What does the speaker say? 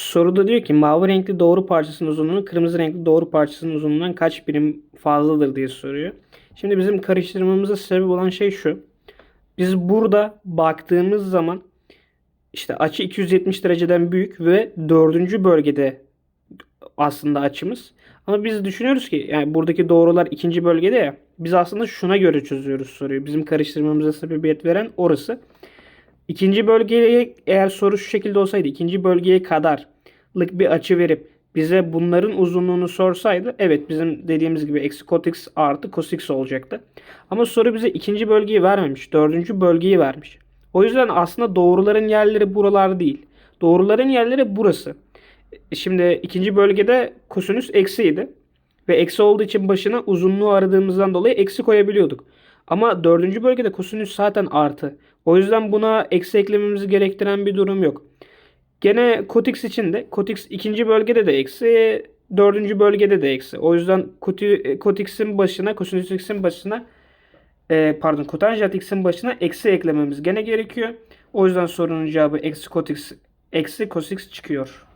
soruda diyor ki mavi renkli doğru parçasının uzunluğu kırmızı renkli doğru parçasının uzunluğundan kaç birim fazladır diye soruyor. Şimdi bizim karıştırmamıza sebep olan şey şu. Biz burada baktığımız zaman işte açı 270 dereceden büyük ve dördüncü bölgede aslında açımız. Ama biz düşünüyoruz ki yani buradaki doğrular ikinci bölgede ya. Biz aslında şuna göre çözüyoruz soruyu. Bizim karıştırmamıza sebebiyet veren orası. İkinci bölgeye eğer soru şu şekilde olsaydı ikinci bölgeye kadarlık bir açı verip bize bunların uzunluğunu sorsaydı evet bizim dediğimiz gibi eksi cot x artı cos x olacaktı. Ama soru bize ikinci bölgeyi vermemiş. Dördüncü bölgeyi vermiş. O yüzden aslında doğruların yerleri buralar değil. Doğruların yerleri burası. Şimdi ikinci bölgede kosinüs eksiydi. Ve eksi olduğu için başına uzunluğu aradığımızdan dolayı eksi koyabiliyorduk. Ama dördüncü bölgede kosinüs zaten artı. O yüzden buna eksi eklememizi gerektiren bir durum yok. Gene cot x için de cot x ikinci bölgede de eksi, dördüncü bölgede de eksi. O yüzden cot- cot x'in başına, kosinüs x'in başına e, pardon kotanjant x'in başına eksi eklememiz gene gerekiyor. O yüzden sorunun cevabı eksi cot x eksi cos çıkıyor.